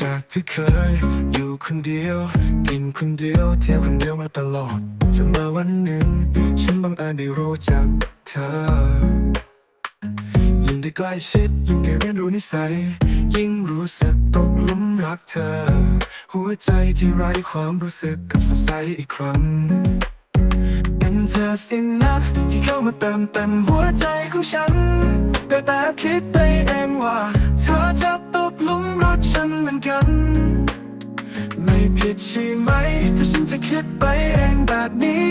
จากที่เคยอยู่คนเดียว กินคนเดียว เที่ยวคนเดียวมาตลอดจนมาวันหนึ่ง ฉันบังเอิญได้รู้จักเธอ ได้ใกล้ชิดยิ่งได้เรียนรู้นิสัย ยิ่งรู้สึกตกลุมรักเธอ หัวใจที่ไร้ความรู้สึกกับสดใสอีกครั้งเป็นเธอสินะที่เข้ามาเติมเต็มหัวใจของฉันแต่แต่คิดไปเองว่า เธอจะตกลุมรักฉันเหมือนกัน ไม่ผิดใช่ไหมถ้าฉันจะคิดไปเองแบบนี้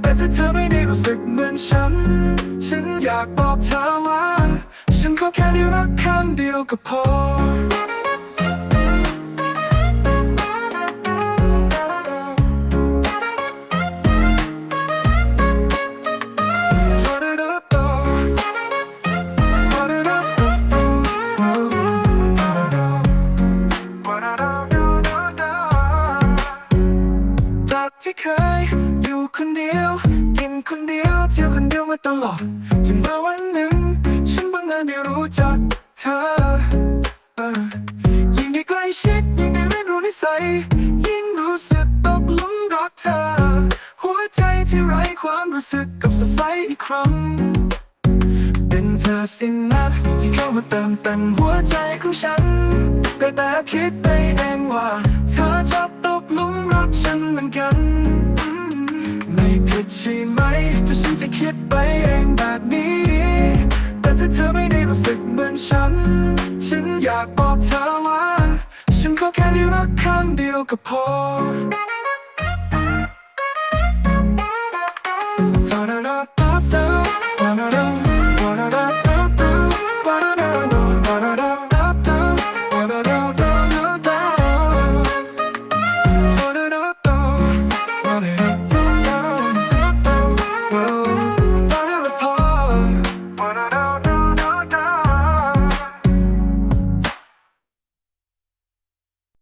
แต่ถ้าเธอไม่ได้รู้สึกเหมือนฉัน ฉันอยากบอกเธอว่า ฉันก็แค่ได้รักครั้งเดียวก็พอ จากที่เคยอยู่คนเดียว คนเดียวมาตลอดจนมาวันหนึ่ง ฉันบังเอิญได้รู้จักเธอยิ่งได้ใกล้ชิดยิ่งได้เรียนรู้นิสัยยิ่งรู้สึกตกหลุมรักเธอ หัวใจที่ไร้ความรู้สึกกับสดใสอีกครั้งเป็นเธอสินะที่เข้ามาเติมเต็มหัวใจของฉันแต่แต่คิดไปเองว่า จะคิดไปเองแบบนี้ แต่ถ้าเธอไม่ได้รู้สึกเหมือนฉัน ฉันอยากบอกเธอว่า ฉันก็แค่ได้รักครั้งเดียวก็พอ